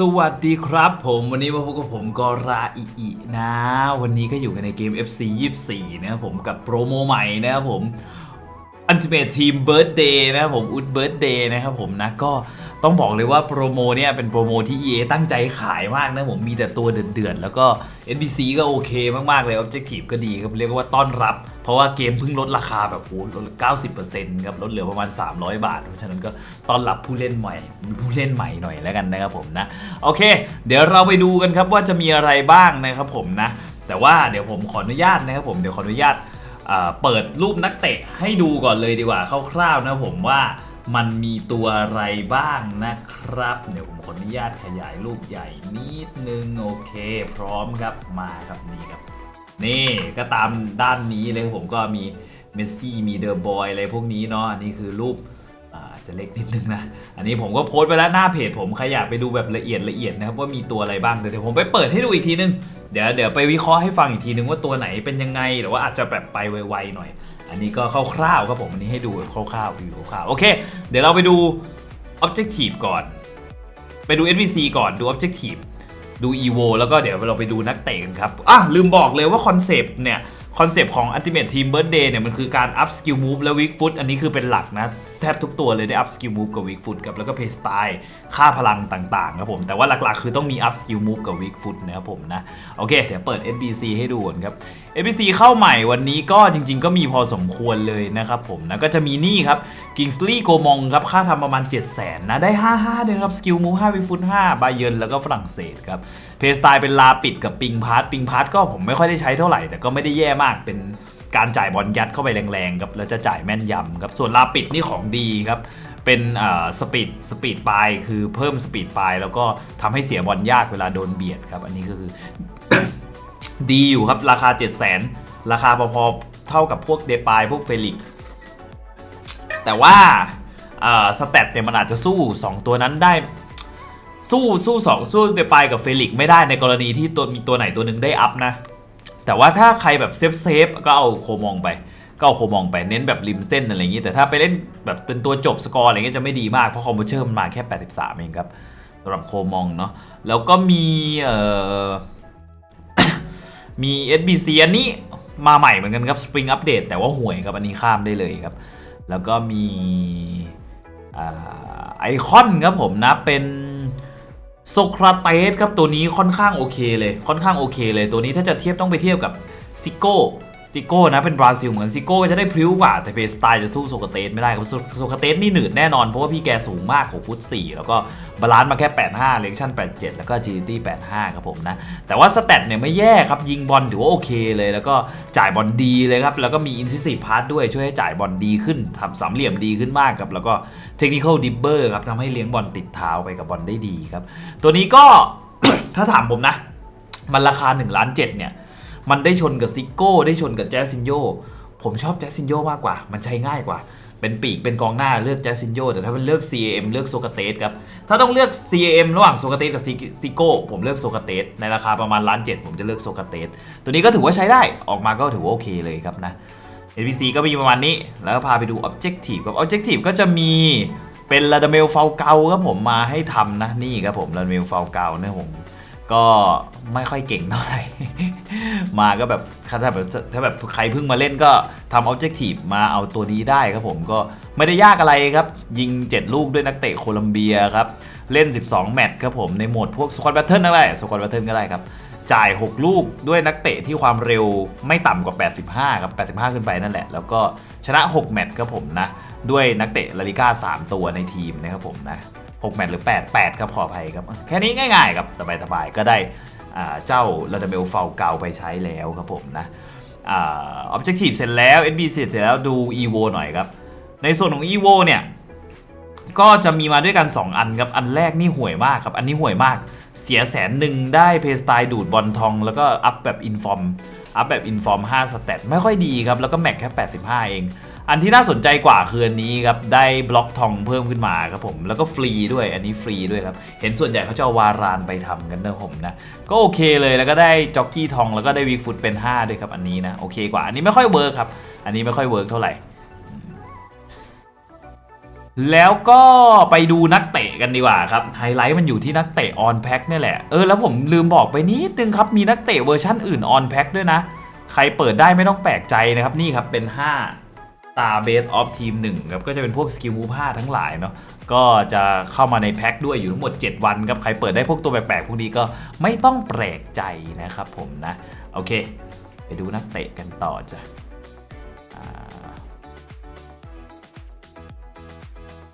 สวัสดีครับผมวันนี้มาพบกับผมกอราอีอีนะ วันนี้ก็อยู่กันในเกม FC 24 นะครับผมกับโปรโมใหม่นะครับผมอันติเมททีมเบิร์ดเดย์นะครับผมอุดเบิร์ดเดย์นะครับผมนะก็ต้องบอกเลยว่าโปรโมเนี่ยเป็นโปรโมที่ EA ตั้งใจขายมากนะผมมีแต่ตัวเดือดๆ แล้วก็ NPC ก็โอเคมากๆเลย Objective ก็ดีครับเรียกว่าต้อนรับ เพราะว่าเกมเพิ่งลดราคาแบบโอ้ลด90%ครับลดเหลือประมาณ 300 บาท เพราะฉะนั้นก็ต้อนรับผู้เล่นใหม่ผู้เล่นใหม่หน่อยแล้วกันนะครับผมนะ โอเค เดี๋ยวเราไปดูกันครับว่าจะมีอะไรบ้างนะครับผมนะ แต่ว่าเดี๋ยวผมขออนุญาตนะครับผมเดี๋ยวขออนุญาตเปิดรูปนักเตะให้ดูก่อนเลยดีกว่าคร่าวๆนะผมว่ามันมีตัวอะไรบ้างนะครับ เดี๋ยวผมขออนุญาตขยายรูปใหญ่นิดนึง โอเค พร้อมครับมาครับนี่ครับ นี่ก็ตามด้านนี้เลยผมก็มีเมสซี่มีเดอร์บอยอะไรพวกนี้เนาะอันนี้คือรูปอาจะเล็กนิดนึงนะ อันนี้ผมก็โพสต์ไปแล้วหน้าเพจผมใครอยากไปดูแบบละเอียดละเอียดนะครับว่ามีตัวอะไรบ้าง เดี๋ยวผมไปเปิดให้ดูอีกทีนึง เดี๋ยวเดี๋ยวไปวิเคราะห์ให้ฟังอีกทีนึงว่าตัวไหนเป็นยังไงหรือว่าอาจจะแบบไปไวๆหน่อย อันนี้ก็คร่าวๆครับผมอันนี้ให้ดูคร่าวๆวิวคร่าวๆโอเค เดี๋ยวเราไปดู Objective ก่อน ไปดู NPC ก่อนดู Objective ดู EVO แล้วก็เดี๋ยวเราไปดูนักเตะกันครับอะลืมบอกเลยว่าคอนเซปต์เนี่ยคอนเซปต์ของ Ultimate Team Birthday เนี่ยมันคือการ up skill move และ weak foot อันนี้คือเป็นหลักนะ แทบทุกตัวเลยได้ up skill move กับ weak foot กับแล้วก็ play style ค่าพลังต่างๆครับผม แต่ว่าหลักๆ คือต้องมี up skill move กับ weak foot นะครับผมนะ โอเค เดี๋ยวเปิด NBC ให้ดูก่อนครับ NPC เข้าใหม่วันนี้ก็จริง ๆ ก็มีพอสมควรเลยนะครับผมนะก็จะมีนี่ครับ Kingsley g o m o n ครับค่าทำประมาณ 7 0 0 0 0นนะได้ 55เลยครับ สกิลมูฟ5วิฟุต5บาเยนแล้วก็ฝรั่งเศสครับ เพสไตล์เป็นลาปิดกับปิงพาร์ตปิงพาร์ตก็ผมไม่ค่อยได้ใช้เท่าไหร่ แต่ก็ไม่ได้แย่มากเป็นการจ่ายบอลยัดเข้าไปแรงๆครับแล้วจะจ่ายแม่นยำครับส่วนลาปิดนี่ของดีครับเป็นสปีดสปีดปลายคือเพิ่มสปีดปลายแล้วก็ทำให้เสียบอลยากเวลาโดนเบียดครับอันนี้ก็คือ ดีอยู่ครับราคา 7 0 0 0 0 0 ราคาพอๆเท่ากับพวกเดปายพวกเฟลิกแต่ว่าสเตตเนี่ยมันอาจจะสู้ 2 ตัวนั้นได้ สู้สู้สองสู้เดปายกับเฟลิกไม่ได้ในกรณีที่ตัวมีตัวไหนตัวหนึ่งได้อัพนะ แต่ว่าถ้าใครแบบเซฟเซฟก็เอาโคมองไป ก็เอาโคมองไปเน้นแบบริมเส้นอะไรอย่างนี้ แต่ถ้าไปเล่นแบบเป็นตัวจบสกอร์อะไรเงี้ยจะไม่ดีมากเพราะคอมโบเชอร์มันมาแค่ 83 เองครับสำหรับโคมองเนาะแล้วก็มีเอ่อ มี SBC อันนี้มาใหม่เหมือนกันครับ Spring Update แต่ว่าห่วยครับอันนี้ข้ามได้เลยครับ แล้วก็มีไอคอนครับผมนะเป็นโซคราเตสครับตัวนี้ค่อนข้างโอเคเลยค่อนข้างโอเคเลยตัวนี้ถ้าจะเทียบต้องไปเทียบกับซิโก้ ซิโก้นะเป็นบราซิลเหมือนซิโก้ก็จะได้พริ้วกว่า แต่เพสไตล์จะสู้โซคเตสไม่ได้ครับโซคเตสนี่หนืดแน่นอนเพราะว่าพี่แกสูงมาก6ฟุต4แล้วก็บาลานซ์มาแค่ 85เลคชั่น87 แล้วก็ agility 85 ครับผมนะ แต่ว่าสเตตเนี่ยไม่แย่ครับ ยิงบอลถือว่าโอเคเลย แล้วก็จ่ายบอลดีเลยครับ แล้วก็มี incisive pass ด้วยช่วยให้จ่ายบอลดีขึ้นทำสามเหลี่ยมดีขึ้นมากครับแล้วก็ technical dibber ครับทำให้เลี้ยงบอลติดเท้าไปกับบอลได้ดีครับตัวนี้ก็ถ้าถามผมนะมันราคา1ล้าน7เนี่ย มันได้ชนกับซิโก้ได้ชนกับแจสซินโยผมชอบแจสซินโยมากกว่า มันใช้ง่ายกว่า เป็นปีกเป็นกองหน้าเลือกแจสซินโยแต่ถ้าเป็นเลือก CAM เลือกโซกาเตสครับ ถ้าต้องเลือก CAM ระหว่างโซกาเตสกับซิโก้ผมเลือกโซกาเตสในราคาประมาณล้านเจ็ดผมจะเลือกโซกาเตสตัวนี้ก็ถือว่าใช้ได้ออกมาก็ถือว่าโอเคเลยครับนะ NPC ก็มีประมาณนี้ แล้วก็พาไปดู Objective ครับ Objective ก็จะมีเป็นลาดาเมลฟาเกาครับผมมาให้ทำนะนี่ครับผมลาดาเมลฟาเกาเนี่ยผม ก็ไม่ค่อยเก่งเท่าไหร่ มาก็แบบถ้าแบบถ้าแบบใครเพิ่งมาเล่นก็ทำ Objective มาเอาตัวนี้ได้ครับผมก็ไม่ได้ยากอะไรครับ ยิง 7 ลูกด้วยนักเตะโคลัมเบียครับ เล่น 12 แมตช์ครับผมในโหมดพวกสควอตแบทเทิลอะไรสควอตแบทเทิลก็ได้ครับ จ่าย 6 ลูกด้วยนักเตะที่ความเร็วไม่ต่ำกว่า 85 ครับ 85 ขึ้นไปนั่นแหละ แล้วก็ชนะ 6 แมตช์ครับผมนะ ด้วยนักเตะลาลิก้า 3 ตัวในทีมนะครับผมนะ 6แมตช์หรือ 8 8ครับขออภัยครับ แค่นี้ง่ายๆครับสบายๆก็ได้เจ้าลาดาเมลเฟลเกาไปใช้แล้วครับผมนะอ่า Objective เสร็จแล้ว NB เสร็จแล้วดู EVO หน่อยครับ ในส่วนของ EVO เนี่ย ก็จะมีมาด้วยกัน 2 อันครับ อันแรกนี่ห่วยมากครับ อันนี้ห่วยมาก เสียแสนหนึ่งได้เพสไตล์ดูดบอลทอง แล้วก็อัพแบบอินฟอร์ม อัพแบบอินฟอร์ม5สเตตไม่ค่อยดีครับ แล้วก็แม็กแค่ 85 เอง อันที่น่าสนใจกว่าคืออันนี้ครับ ได้บล็อกทองเพิ่มขึ้นมาครับผม แล้วก็ฟรีด้วยอันนี้ฟรีด้วยครับ เห็นส่วนใหญ่เขาจะเอาวารานไปทำกันนะผมนะ ก็โอเคเลยแล้วก็ได้จ็อกกี้ทองแล้วก็ได้วิกฟุตเป็น 5 ด้วยครับอันนี้นะโอเคกว่า อันนี้ไม่ค่อยเวิร์คครับ อันนี้ไม่ค่อยเวิร์กเท่าไหร่แล้วก็ไปดูนักเตะกันดีกว่าครับไฮไลท์มันอยู่ที่นักเตะออนแพ็คเนี่แหละเออแล้วผมลืมบอกไปนิดนึงครับมีนักเตะเวอร์ชั่นอื่นออนแพ็คด้วยนะ ใครเปิดได้ไม่ต้องแปลกใจนะครับนี่ครับเป็น 5 ตาเบสออฟทีม1ครับก็จะเป็นพวกสกิลมูฟ5ทั้งหลายเนาะก็จะเข้ามาในแพ็คด้วยอยู่ทั้งหมด 7 วันครับใครเปิดได้พวกตัวแปลกๆพวกนี้ก็ไม่ต้องแปลกใจนะครับผมนะ โอเค ไปดูนักเตะกันต่อจ้ะ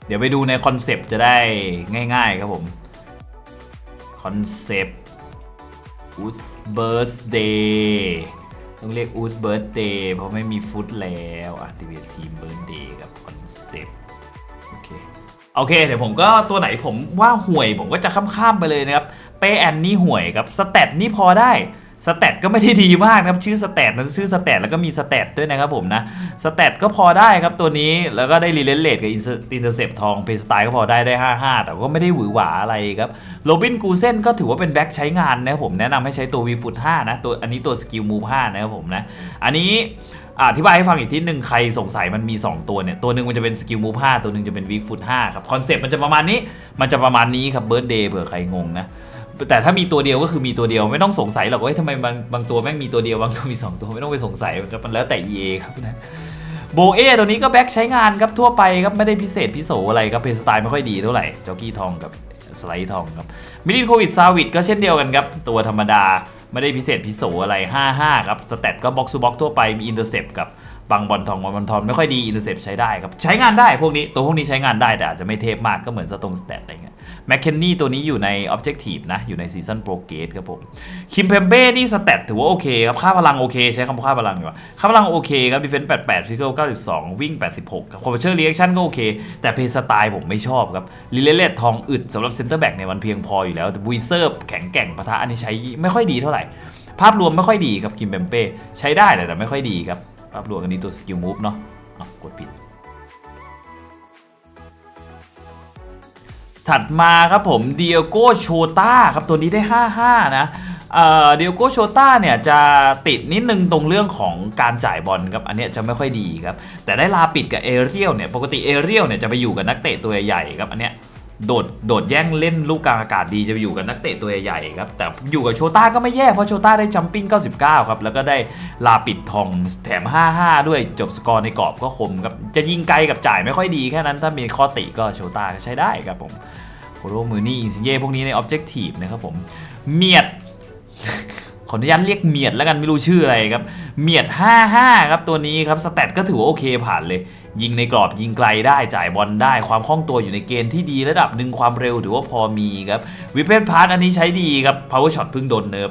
เดี๋ยวไปดูในคอนเซปต์จะได้ง่ายๆครับผมคอนเซปต์อูสเบิร์ d เดย์ ต้องเรียกอูดเบิร์ดเดย์เพราะไม่มีฟุตแล้วอะทีวีทีมเบิร์ดเดย์กับคอนเซปต์โอเคโอเคเดี๋ยวผมก็ตัวไหนผมว่าห่วยผมก็จะข้ามๆไปเลยนะครับเปแอนนี่ห่วยครับสเตตนี่พอได้ สเตตก็ไม่ได้ดีมากนะครับชื่อสเตตนะชื่อสเตตแล้วก็มีสเตตด้วยนะครับผมนะสเตตก็พอได้ครับตัวนี้แล้วก็ได้รีเลนเลทกับอินเตอร์เซปทองเพสไตล์ก็พอได้ได้ 55 แต่ก็ไม่ได้หวือหวาอะไรครับโรบินกูเซนก็ถือว่าเป็นแบ็คใช้งานนะครับผมแนะนำให้ใช้ตัว v ีฟุต5นะตัวอันนี้ตัวสกิลมูฟ5นะครับผมนะอันนี้อธิบายให้ฟังอีกทีหนึ่งใครสงสัยมันมี 2 ตัวเนี่ย ตัวหนึ่งมันจะเป็นสกิลมูฟ5ตัวหนึ่งจะเป็นวีฟุต5ครับคอนเซปต์มันจะประมาณนี้มันจะประมาณนี้ครับเบิร์ดเดย์เผื่อใครงงนะ แต่ถ้ามีตัวเดียวก็คือมีตัวเดียวไม่ต้องสงสัยหรอกว่าเฮ้ยทำไมบางบางตัวแม่งมีตัวเดียวบางตัวมี 2 ตัวไม่ต้องไปสงสัยครับมันแล้วแต่ EA ครับนะโบเอตัวนี้ก็แบ็คใช้งานครับทั่วไปครับไม่ได้พิเศษพิโสอะไรครับเพลสไตล์ไม่ค่อยดีเท่าไหร่จ็อกกี้ทองกับสไลด์ทองครับมิลินโควิดซาวิดก็เช่นเดียวกันครับ ตัวธรรมดาไม่ได้พิเศษพิโสอะไร 55 ครับ สเตตก็บ็อกซ์บ็อกทั่วไปมีอินเตอร์เซปกับ บางบอลทองบางบอลทองไม่ค่อยดีอินเตอร์เซปใช้ได้ครับ ใช้งานได้พวกนี้ตัวพวกนี้ใช้งานได้แต่อาจจะไม่เทพมากก็เหมือนสตงสเตตอะไรเงี้ยแมคเคนนี่ตัวนี้อยู่ใน Objective นะอยู่ในซีซันโปรเกตครับผมคิมเพมเบ้นี่สเตตถือว่าโอเคครับค่าพลังโอเค ใช้คำว่าค่าพลังดีกว่าค่าพลังโอเคครับ Defense 88 Physical 92วิ่ง86ครับ Conversion Reaction ก็โอเค แต่เพย์สไตล์ผมไม่ชอบครับลิเลเลตทองอึดสำหรับเซนเตอร์แบ็กเนี่ยมันเพียงพออยู่แล้วแต่วีเซอร์แข็งแกร่งปะทะอันนี้ใช้ไม่ค่อยดีเท่าไหร่ภาพรวมไม่ค่อยดีครับคิมเบมเป้ใช้ได้แต่ไม่ค่อยดีครับ ภาพรวมอันนี้ตัวสกิลมูฟเนาะอะกดผิด ถัดมาครับผมเดียโกโชตาครับตัวนี้ได้ 55 นะเอ่อเดียโกโชตาเนี่ยจะติดนิดนึงตรงเรื่องของการจ่ายบอลครับ อันนี้จะไม่ค่อยดีครับ แต่ได้ลาปิดกับเอเรียลเนี่ย ปกติเอเรียลเนี่ยจะไปอยู่กับนักเตะตัวใหญ่ครับ อันเนี้ย โดดโดดแย่งเล่นลูกกลางอากาศดีจะไปอยู่กับนักเตะตัวใหญ่ๆครับ แต่อยู่กับโชต้าก็ไม่แย่ เพราะโชต้าได้จัมปิ้ง 99 ครับ แล้วก็ได้ลาปิดทองแถม 55 ด้วยจบสกอร์ในกรอบก็คมครับ จะยิงไกลกับจ่ายไม่ค่อยดีแค่นั้นถ้ามีข้อติก็โชต้าก็ใช้ได้ครับผมโคโรมือนี่อินซิเย่พวกนี้ใน Objective นะครับผมเมียดขออนุญาตเรียกเมียดแล้วกันไม่รู้ชื่ออะไรครับ เมียด 55 ครับตัวนี้ครับสแตทก็ถือว่าโอเคผ่านเลย ยิงในกรอบยิงไกลได้จ่ายบอลได้ ความคล่องตัวอยู่ในเกณฑ์ที่ดีระดับหนึ่งความเร็วถือว่าพอมีครับวิเพนพาร์ตอันนี้ใช้ดีครับ power shot เพิ่งโดนเนิร์ฟ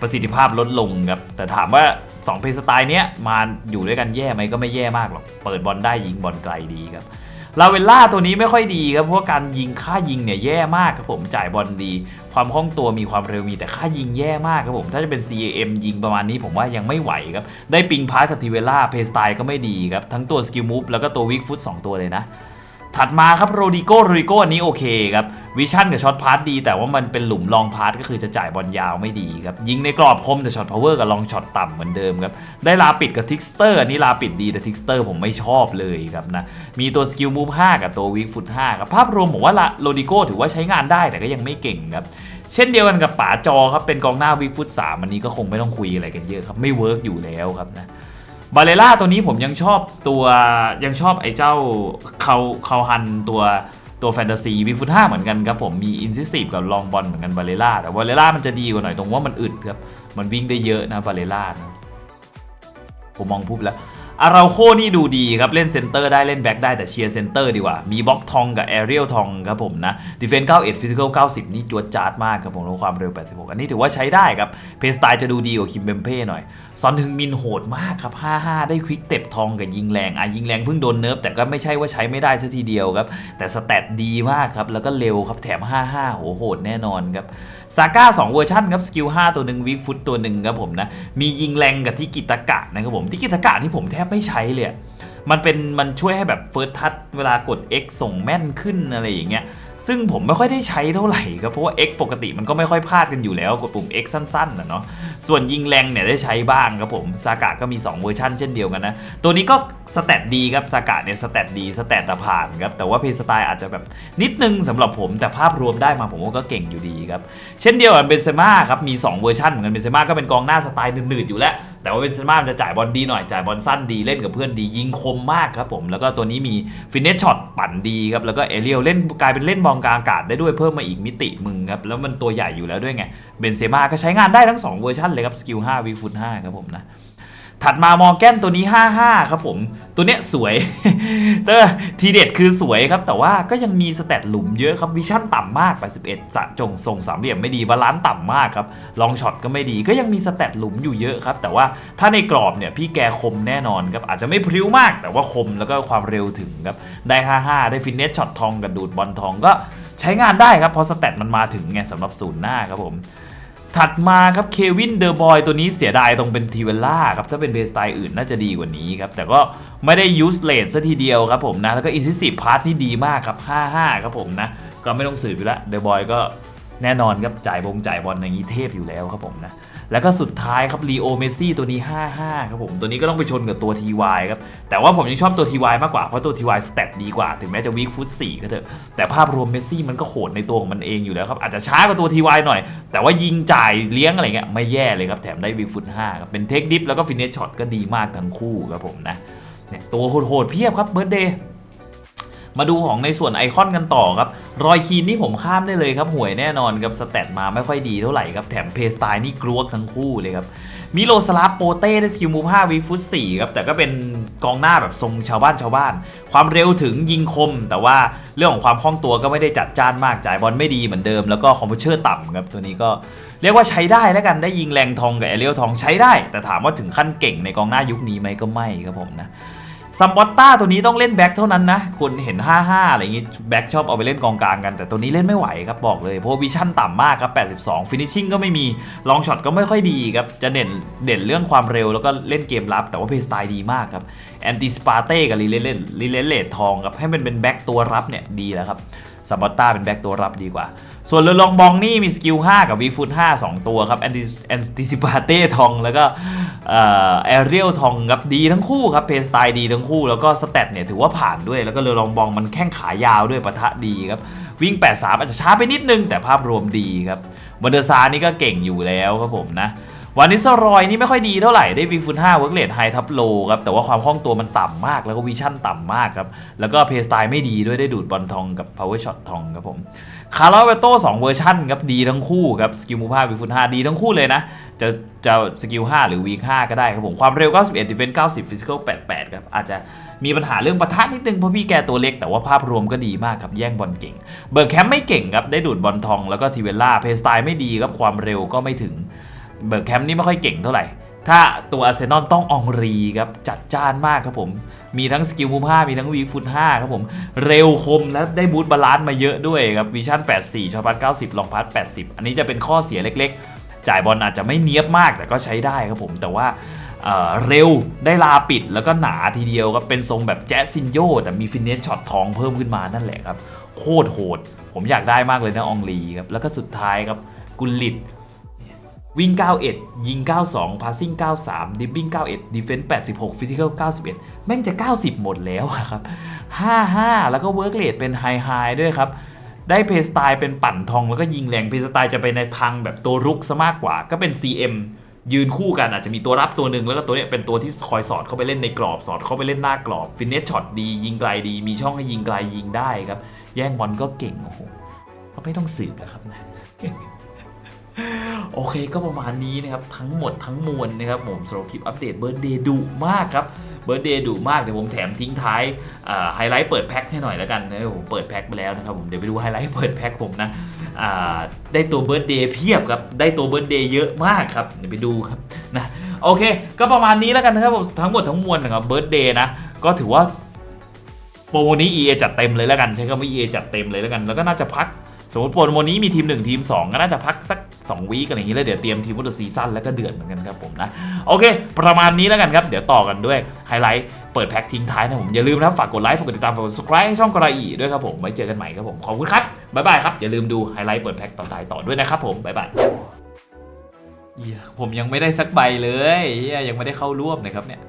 ประสิทธิภาพลดลงครับแต่ถามว่า 2 เพลย์สไตล์เนี้ยมาอยู่ด้วยกันแย่ไหมก็ไม่แย่มากหรอกเปิดบอลได้ยิงบอลไกลดีครับ ลาเวลล่าตัวนี้ไม่ค่อยดีครับเพราะการยิงค่ายิงเนี่ยแย่มากครับผมจ่ายบอลดี ความคล่องตัวมีความเร็วมีแต่ค่ายิงแย่มากครับผมถ้าจะเป็น CAM ยิงประมาณนี้ผมว่ายังไม่ไหวครับได้ปิงพาร์กับทีเวล่าเพย์สไตล์ก็ไม่ดีครับทั้งตัวสกิลมูฟแล้วก็ตัววิกฟุต2ตัวเลยนะ ถัดมาครับโรดิโกโรดิโกอันนี้โอเคครับวิชั่นกับช็อตพาร์ตดี แต่ว่ามันเป็นหลุมลองพาร์ตก็คือจะจ่ายบอลยาวไม่ดีครับยิงในกรอบคมแต่ช็อตพาวเวอร์กับลองช็อตต่ำเหมือนเดิมครับได้ลาปิดกับทิกสเตอร์อันนี้ลาปิดดีแต่ทิกสเตอร์ผมไม่ชอบเลยครับนะมีตัวสกิลมูฟ5กับตัววิกฟุต5ครับภาพรวมผมว่าโรดิโกถือว่าใช้งานได้แต่ก็ยังไม่เก่งครับเช่นเดียวกันกับป๋าจอครับเป็นกองหน้าวิกฟุต3อันนี้ก็คงไม่ต้องคุยอะไรกันเยอะครับไม่เวิร์กอยู่แล้วครับนะ บาเลล่าตัวนี้ผมยังชอบตัวยังชอบไอ้เจ้าเขาเขาฮันตัวตัวแฟนตาซีวิฟุตห้าเหมือนกันครับผมมีอินซิสีฟกับลองบอลเหมือนกันบาเลล่าแต่บาเลล่ามันจะดีกว่าหน่อยตรงว่ามันอึดครับ มันวิ่งได้เยอะนะบาเลล่านะผมมองปุ๊บแล้ว อาราโคนี่ดูดีครับเล่นเซนเตอร์ได้เล่นแบ็กได้แต่เชียร์เซนเตอร์ดีกว่า มีบล็อกทองกับแอเรียลทองครับผมนะดิเฟนส์91ฟิสิกอล90นี่จวดจาดมากครับผมแล้วความเร็ว 86 อันนี้ถือว่าใช้ได้ครับ เพสไตล์จะดูดีกว่าคิมเบมเป้หน่อย ซอนฮึงมินโหดมากครับ 55 ได้ควิกเต็บทองกับยิงแรงอะยิงแรงเพิ่งโดนเนิร์ฟแต่ก็ไม่ใช่ว่าใช้ไม่ได้ซะทีเดียวครับแต่สแตทดีมากครับแล้วก็เร็วครับแถม 55โหโหดแน่นอนครับ ซาก้า2เวอร์ชันครับสกิล5ตัวหนึ่งวิกฟุตตัวหนึ่งครับผมนะมียิงแรงกับที่กิตากะนะครับผมที่กิตากะที่ผมแทบไม่ใช้เลยมันเป็นมันช่วยให้แบบเฟิร์สทัชเวลากด X ส่งแม่นขึ้นอะไรอย่างเงี้ยซึ่งผมไม่ค่อยได้ใช้เท่าไหร่ครับเพราะว่า X ปกติมันก็ไม่ค่อยพลาดกันอยู่แล้วกดปุ่ม X สั้นๆนะเนาะส่วนยิงแรงเนี่ยได้ใช้บ้างครับผมซากะก็มี 2 เวอร์ชันเช่นเดียวกันนะตัวนี้ก็ สแตทดีครับซากะเนี่ยสแตทดีสแตทผ่านครับแต่ว่าเพย์สไตล์อาจจะแบบนิดนึงสำหรับผมแต่ภาพรวมได้มาผมว่าก็เก่งอยู่ดีครับ เช่นเดียวกับเบนเซม่าครับมี 2 เวอร์ชันเหมือนกันเบนเซม่าก็เป็นกองหน้าสไตล์หนืดๆอยู่แล้ว แต่ว่าเบนเซม่าจะจ่ายบอลดีหน่อยจ่ายบอลสั้นดีเล่นกับเพื่อนดียิงคมมากครับผมแล้วก็ตัวนี้มีฟินเนสช็อตปั่นดีครับแล้วก็เอเรียลเล่นกลายเป็นเล่นบอลกลางอากาศได้ด้วยเพิ่มมาอีกมิติมึงครับแล้วมันตัวใหญ่อยู่แล้วด้วยไงเบนเซม่าก็ใช้งานได้ทั้ง2เวอร์ชันเลยครับสกิล5วีฟุต5ครับผมนะ ถัดมามอร์แกนตัวนี้ 55 ครับผม ตัวเนี้ยสวย เตอร์ทีเด็ดคือสวยครับ แต่ว่าก็ยังมีสแตทหลุมเยอะครับ วิชั่นต่ำมาก 81จะจงทรงสามเหลี่ยมไม่ดีบาลานซ์ต่ำมากครับ ลองช็อตก็ไม่ดี ก็ยังมีสแตทหลุมอยู่เยอะครับ แต่ว่าถ้าในกรอบเนี่ยพี่แกคมแน่นอนครับ อาจจะไม่พริ้วมาก แต่ว่าคมแล้วก็ความเร็วถึงครับ ได้ 55 ได้ฟินเนสช็อตทองกับดูดบอลทองก็ใช้งานได้ครับ เพราะสแตทมันมาถึงไงสำหรับศูนย์หน้าครับผม ถัดมาครับเควินเดอร์บอยตัวนี้เสียดายตรงเป็นทีเวลล่าครับ ถ้าเป็นเบสไตล์อื่นน่าจะดีกว่านี้ครับ แต่ก็ไม่ได้ยูสเลสซะทีเดียวครับผมนะ แล้วก็อินซิสิพาร์ทนี่ดีมากครับ 55 ครับผมนะ ก็ไม่ต้องสืบอยู่ละเดอร์บอยก็ แน่นอนครับจ่ายบงจ่ายบอลอย่างนี้เทพอยู่แล้วครับผมนะแล้วก็สุดท้ายครับลีโอเมซี่ตัวนี้ 55 ครับผม ตัวนี้ก็ต้องไปชนกับตัว TY ครับ แต่ว่าผมยังชอบตัว TY มากกว่า เพราะตัว TY สเตตดีกว่า ถึงแม้จะวีคฟุต4ก็เถอะ แต่ภาพรวมเมสซี่มันก็โหดในตัวของมันเองอยู่แล้วครับ อาจจะช้ากว่าตัว TY หน่อย แต่ว่ายิงจ่ายเลี้ยงอะไรเงี้ยไม่แย่เลยครับ แถมได้วีคฟุต5ครับ เป็นเทคดิฟแล้วก็ฟินเนสช็อตก็ดีมากทั้งคู่ครับผมนะเนี่ยตัวโหดๆเพียบครับเบิร์ดเดย์ มาดูของในส่วนไอคอนกันต่อครับ รอยคีนนี่ผมข้ามได้เลยครับ ห่วยแน่นอนครับสแตทมาไม่ค่อยดีเท่าไหร่ครับ แถมเพสไตล์นี่กลัวทั้งคู่เลยครับมิโลสลาปโปเต้ได้สกิลมูฟ5วิฟุต4ครับ แต่ก็เป็นกองหน้าแบบทรงชาวบ้านชาวบ้าน ความเร็วถึงยิงคม แต่ว่าเรื่องของความคล่องตัวก็ไม่ได้จัดจ้านมากจ่ายบอลไม่ดีเหมือนเดิมแล้วก็คอมเพชเชอร์ต่ำครับ ตัวนี้ก็เรียกว่าใช้ได้แล้วกันได้ยิงแรงทองกับเอเรียลทองใช้ได้ แต่ถามว่าถึงขั้นเก่งในกองหน้ายุคนี้ไหมก็ไม่ครับผมนะ ซัมบอตต้าตัวนี้ต้องเล่นแบ็กเท่านั้นนะคนเห็น 55 อะไรอย่างงี้แบ็กชอบเอาไปเล่นกองกลางกัน แต่ตัวนี้เล่นไม่ไหวครับบอกเลย เพราะวิชั่นต่ำมากครับ 82 ฟินิชชิ่งก็ไม่มี ลองช็อตก็ไม่ค่อยดีครับ จะเด่นเด่นเรื่องความเร็วแล้วก็เล่นเกมรับ แต่ว่าเพย์สไตล์ดีมากครับแอนติสปาเต้กับลีเลนลีเลนเลดทองครับให้มันเป็นแบ็กตัวรับเนี่ยดีแล้วครับ ซัมบอตตาเป็นแบ็คตัวรับดีกว่า ส่วนเลอลองบองนี่มีสกิล 5 กับวีฟุต5 2 ตัวครับแอนติแอนติซิปาเต้ทองแล้วก็เอ่อแอเรียลทองครับดีทั้งคู่ครับเพย์สไตล์ดีทั้งคู่แล้วก็สเตตเนี่ยถือว่าผ่านด้วยแล้วก็เลอลองบองมันแข้งขายาวด้วยปะทะดีครับวิ่ง 83 อาจจะช้าไปนิดนึงแต่ภาพรวมดีครับวันเดอร์ซานี่ก็เก่งอยู่แล้วครับผมนะ วานิสรอยนี่ไม่ค่อยดีเท่าไหร่ได้วิงฟุต5เวิร์กเลดไฮทับโลครับแต่ว่าความคล่องตัวมันต่ำมากแล้วก็วิชั่นต่ำมากครับแล้วก็เพย์สไตล์ไม่ดีด้วยได้ดูดบอลทองกับ power shot ทองครับผมคาร์ลเวโต้2เวอร์ชันครับดีทั้งคู่ครับสกิลมูฟ5วิงฟุต5ดีทั้งคู่เลยนะจะจะสกิล5หรือวีค5ก็ได้ครับผมความเร็ว 91 defense 90 physical 88ครับอาจจะมีปัญหาเรื่องปะทะนิดนึงเพราะพี่แกตัวเล็กแต่ว่าภาพรวมก็ดีมากครับแย่งบอลเก่ง เบิร์กแคมป์ไม่เก่งครับได้ดูดบอลทองแล้วก็ทีเวลล่าเพสไตล์ไม่ดีครับความเร็วก็ไม่ถึง เบิร์กแคมป์นี่ไม่ค่อยเก่งเท่าไหร่ ถ้าตัวอาร์เซนอลต้องอองรีครับจัดจ้านมากครับผม มีทั้งสกิลมูฟ5มีทั้งวีฟุต5ครับผม เร็วคมและได้บูทบาลานซ์มาเยอะด้วยครับวิชั่น 84ชอพัด90 ลองพัด 80 อันนี้จะเป็นข้อเสียเล็กๆ จ่ายบอลอาจจะไม่เนียบมากแต่ก็ใช้ได้ครับผมแต่ว่าเเร็วได้ลาปิดแล้วก็หนาทีเดียวครับเป็นทรงแบบแจ๊สซินโยแต่มีฟินเนสช็อตทองเพิ่มขึ้นมานั่นแหละครับ โคตรโหด ผมอยากได้มากเลยนะอองลีครับ แล้วก็สุดท้ายครับ กุลิต วิ่ง 91 ยิง 92 passing 93 dribbling 91 defense 86 physical 91 แม่งจะ 90 หมดแล้วครับ 55 แล้วก็ work rate เป็น high high ด้วยครับ ได้เพย์สไตล์เป็นปั่นทองแล้วก็ยิงแรงเพย์สไตล์จะไปในทางแบบตัวรุกซะมากกว่า ก็เป็น CM ยืนคู่กันอาจจะมีตัวรับตัวหนึ่งแล้วก็ตัวเนี้ยเป็นตัวที่คอยสอดเข้าไปเล่นในกรอบสอดเข้าไปเล่นหน้ากรอบฟินเนสช็อตดี ยิงไกลดี มีช่องให้ยิงไกลยิงได้ครับ แย่งบอลก็เก่งโอ้โหเขาไม่ต้องสืบแล้วครับนะ โอเคก็ประมาณนี้นะครับ ทั้งหมดทั้งมวลนะครับผมสำหรับคลิปอัปเดตเบิร์ดเดย์ดุมากครับเบิร์ดเดย์ดุมากเดี๋ยวผมแถมทิ้งท้ายไฮไลท์เปิดแพ็คให้หน่อยแล้วกันนะผมเปิดแพ็คไปแล้วนะครับผมเดี๋ยวไปดูไฮไลท์เปิดแพ็คผมนะได้ตัวเบิร์ดเดย์เพียบครับได้ตัวเบิร์ดเดย์เยอะมากครับเดี๋ยวไปดูครับนะโอเค ก็ประมาณนี้แล้วกันนะครับผมทั้งหมดทั้งมวลนะครับเบิร์ดเดย์นะก็ถือว่าโปรโมนี้ EA จัดเต็มเลยแล้วกันใช้คำว่า EA จัดเต็มเลยแล้วกัน แล้วก็น่าจะพัก สมมติโปรโมนี้มีทีม 1 ทีม 2 ก็น่าจะพักสัก 2วีกันอย่างนี้แล้วเดี๋ยวเตรียมทีมฟุตซีซั่นแล้วก็เดือนเหมือนกันครับผมนะโอเค ประมาณนี้แล้วกันครับ เดี๋ยวต่อกันด้วยไฮไลท์เปิดแพ็คทิ้งท้ายนะผมอย่าลืมนะฝากกดไลค์ฝากกดติดตามฝากกด subscribe ช่องกระอีด้วยครับผมไว้เจอกันใหม่ครับผมขอบคุณครับบ๊ายบายครับอย่าลืมดูไฮไลท์เปิดแพ็คต่อท้ายต่อด้วยนะครับผมบ๊ายบายเียผมยังไม่ได้สักใบเลยเียยังไม่ได้เข้าร่วมนะครับเนี่ย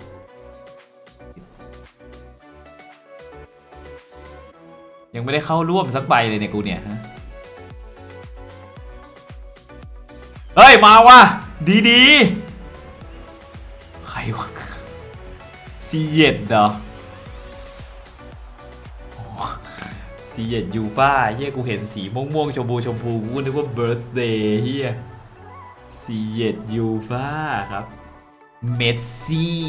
ยังไม่ได้เข้าร่วมสักใบเลยเนี่ยกูเนี่ยฮะ เฮ้ย มาว่ะดีดีๆใครวะซีเย็ดเหรอซีเย็ดยูฟ่าเฮียกูเห็นสีม่วงม่วงๆชมพูชมพูกูนึกว่าเบิร์ d เดย์เฮียซีเย็ดยูฟ่าครับ เมสซี่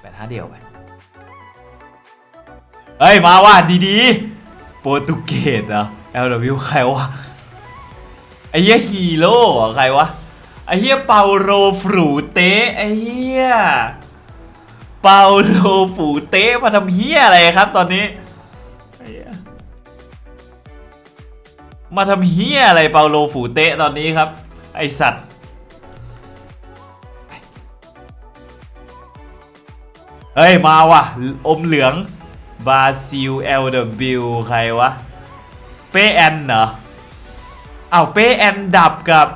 แปดห้าเดียวไปเฮ้ย มาว่ะดีๆโปรตุเกสเหรอ LW ใครวะ ไอ้เหี้ยฮีโร่ใครวะ ไอ้เหี้ยเปาโรฟรูเตะไอ้เหี้ยเปาโลฟูเตะมาทำเหี้ยอะไรครับตอนนี้ มาทำเหี้ยอะไรเปาโลฟูเตะตอนนี้ครับ ไอสัตว์เฮ้ย มาว่ะ อมเหลืองบาซิล LW ใครวะ เป้แอนเหรอ เอาเป้แอนดับกับ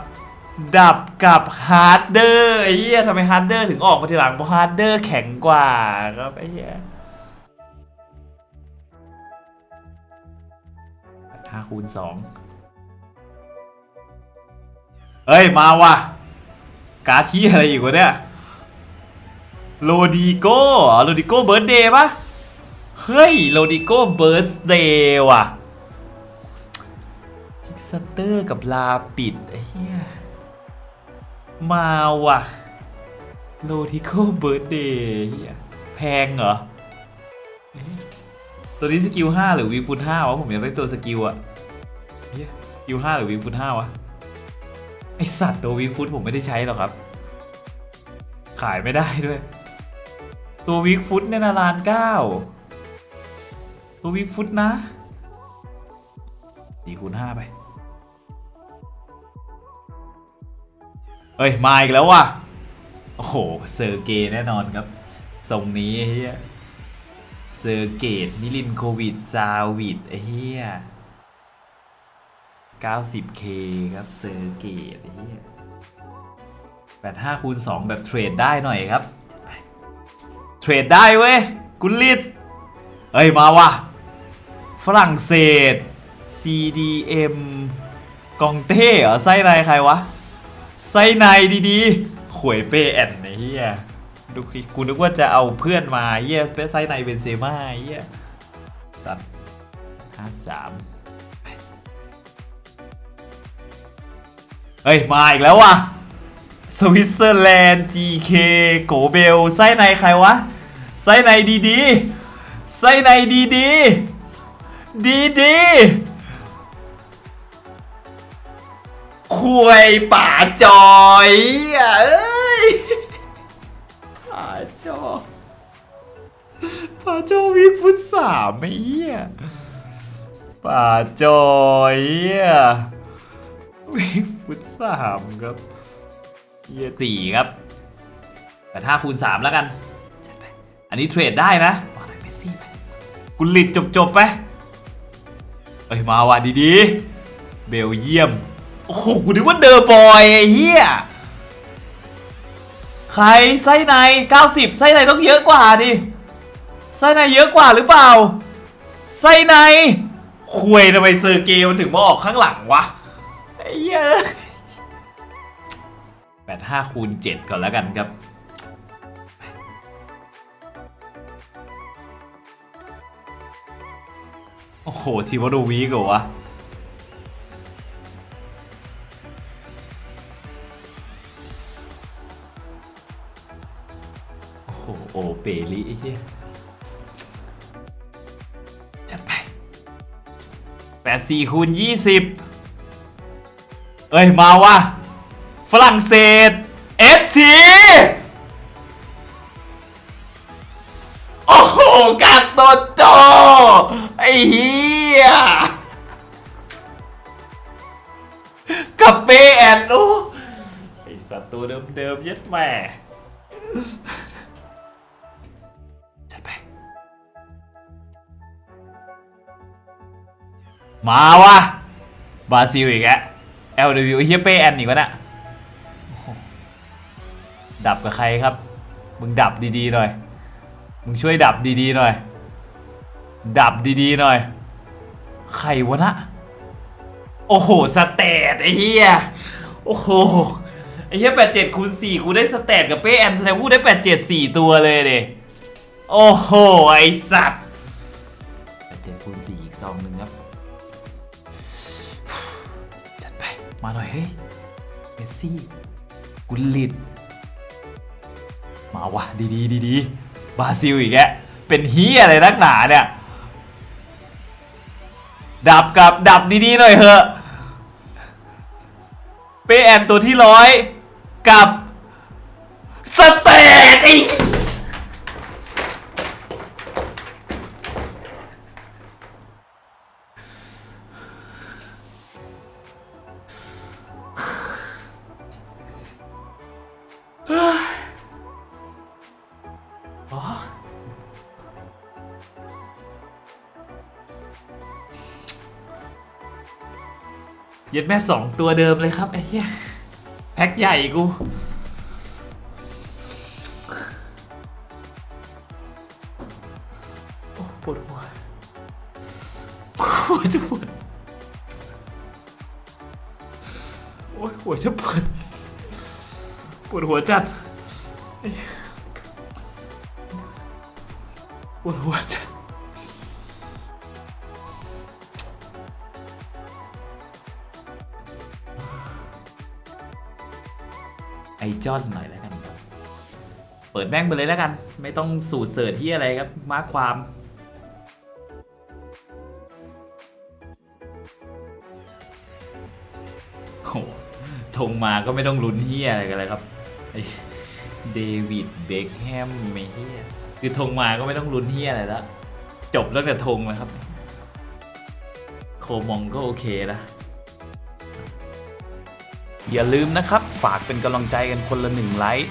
ดับกับฮาร์ดเดอร์ไอ้เหี้ยทำไมฮาร์ดเดอร์ถึงออกมาทีหลังเพราะฮาร์ดเดอร์แข็งกว่าครับไอ้เหี้ยห้าคูณสองเอ้ย มาว่ะ กาที่อะไรอยู่วะเนี่ยโลดิโก้เหรอโลดิโก้เบิร์ดเดย์ปะเฮ้ยโลดิโก้เบิร์ดเดย์ว่ะ พิกซัตเตอร์กับลาปิดไอ้เหี้ย มาว่ะโลดิโก้เบิร์ดเดย์เหี้ยแพงเหรอ ตัวนี้สกิล5หรือวีฟุต5วะ ผมอยากได้ตัวสกิลอะเหี้ยสกิล5หรือวีฟุต5วะ ไอสัตว์ตัววีฟุตผมไม่ได้ใช้หรอกครับ ขายไม่ได้ด้วย ตัววิกฟุตเนี่ยนะล้านเก้าตัววิกฟุตนะสี่คูณห้าไป เอ้ย มาอีกแล้วว่ะ โอ้โห เซอร์เกย์แน่นอนครับทรงนี้ไอ้เฮียเซอร์เกตมิลินโควิด ซาวิดไอ้เฮีย 90k ครับ เซอร์เกตไอ้เฮีย85คูณ2แบบเทรดได้หน่อยครับ เทรดได้เว้ย กุลิตเอ้ย มาว่ะ ฝรั่งเศส CDM กองเต้เหรอ ไส้ในใครวะ ไส้ในดีๆ ขวยเปแอนไอ้เฮียดูกูนึกว่าจะเอาเพื่อนมาเฮียเป้ไส้ในเบนเซม่าเฮียสัตว์ห้าสามเฮ้ย มาอีกแล้วว่ะสวิตเซอร์แลนด์ GK โกเบลไส้ในใครวะไส้ในดีๆไส้ในดีๆดีๆ คุยป่าจอยอะเอ้ยป่าจอป่าจอวิฟุตสามไอ้เหี้ยป่าจอยอะวิฟุตสามครับเฮียตีครับ แต่ถ้าคูณ3แล้วกันจัดไปอันนี้เทรดได้นะมาหน่อยเมสซี่ไปกุลิตจบจบไปเอ้ยมาว่ะดีๆ เบลเยียม โอ้โหกูนึกว่าเดอร์บอยไอ้เฮียใครไส้ใน 90 ไส้ในต้องเยอะกว่าดิไส้ในเยอะกว่าหรือเปล่า ไส้ในคุยทำไมเซอร์เกมันถึงมาออกข้างหลังวะไอ้เหี้ยแปดห้าคูณเจ็ดก่อนแล้วกันครับโอ้โหซิวโดวีกเหรอวะ เปริไอ้เหี้ยจัดไปแปดสี่คูณยี่สิบเอ้ย มาว่ะฝรั่งเศสเอฟทีโอ้โหกากโตโตไอ้เหี้ยกับเปแอนโอ้ไอสัตว์ตัวเดิมๆยัดแม่ มาวะบราซิลอีกแล้ว LW เฮียเป้แอนอีกวะน่ะดับกับใครครับ มึงดับดีๆหน่อย มึงช่วยดับดีๆหน่อย ดับดีๆหน่อย ใครวะนะ โอ้โห สเตตไอ้เหี้ยโอ้โห ไอ้เหี้ยแปดเจ็ดคูณสี่กูได้สเตตกับเป้แอนแสดงกูได้แปดเจ็ดสี่ตัวเลยเดโอ้โห ไอ้สัตว์ ไป มาหน่อยเฮ้ยเมสซี่ กุลิตมาวะดีดีดีดีบราซิลอีกแกเป็นเฮียอะไรนักหนาเนี่ย ดับกับดับดีๆหน่อยเถอะเปแอนตัวที่ร้อยกับสเตตอีก ยึดแม่สองตัวเดิมเลยครับไอ้เหี้ยแพ็คใหญ่กู โอ้ปวดหัวหัวจะปวดโอ้ยหัวจะปวดปวดหัวจัด ดแม่งไปเลยแล้วกัน ไม่ต้องสูตรเสิร์ชที่อะไรครับมาความโหทงมาก็ไม่ต้องลุ้นเฮียอะไรกันเลยครับเดวิดเบคแฮมไม่เฮียคือทงมาก็ไม่ต้องลุ้นเฮียอะไรแล้วจบแล้วแต่ทงแล้วครับ โคมองก็โอเคนะอย่าลืมนะครับ ฝากเป็นกำลังใจกันคนละหนึ่งไลค์